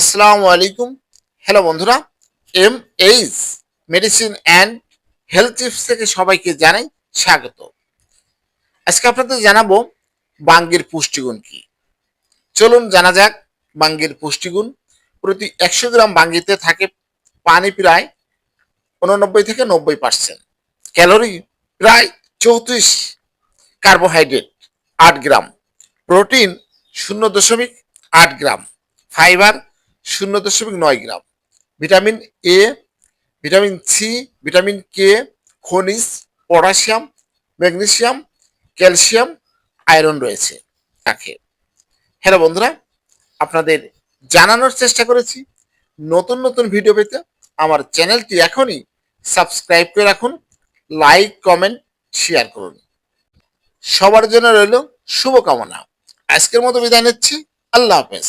আসসালামু আলাইকুম। হ্যালো বন্ধুরা M H medicine and health tips থেকে সবাইকে জানাই স্বাগত। আজকে আপনাদের জানাব বাঙ্গির পুষ্টিগুণ কি। চলুন জানা যাক বাঙ্গির পুষ্টিগুণ। প্রতি একশো গ্রাম বাঙ্গিতে থাকে পানি প্রায় উননব্বই থেকে নব্বই পার্সেন্ট। ক্যালোরি প্রায় চৌত্রিশ কার্বোহাইড্রেট, আট গ্রাম। প্রোটিন শূন্য দশমিক আট গ্রাম। ফাইবার শূন্য দশমিক নয় gram. Vitamin A vitamin C vitamin K খনিজ, পটাশিয়াম, ম্যাগনেশিয়াম, ক্যালসিয়াম, আয়রন রয়েছে। তাকে হ্যালো বন্ধুরা, আপনাদের জানানোর চেষ্টা করেছি। নতুন নতুন ভিডিও পেতে আমার চ্যানেলটি এখনই সাবস্ক্রাইব করে রাখুন, লাইক, কমেন্ট, শেয়ার করুন। সবার জন্য রইল শুভকামনা। আজকের মতো বিদায় নিচ্ছি। আল্লাহ হাফেজ।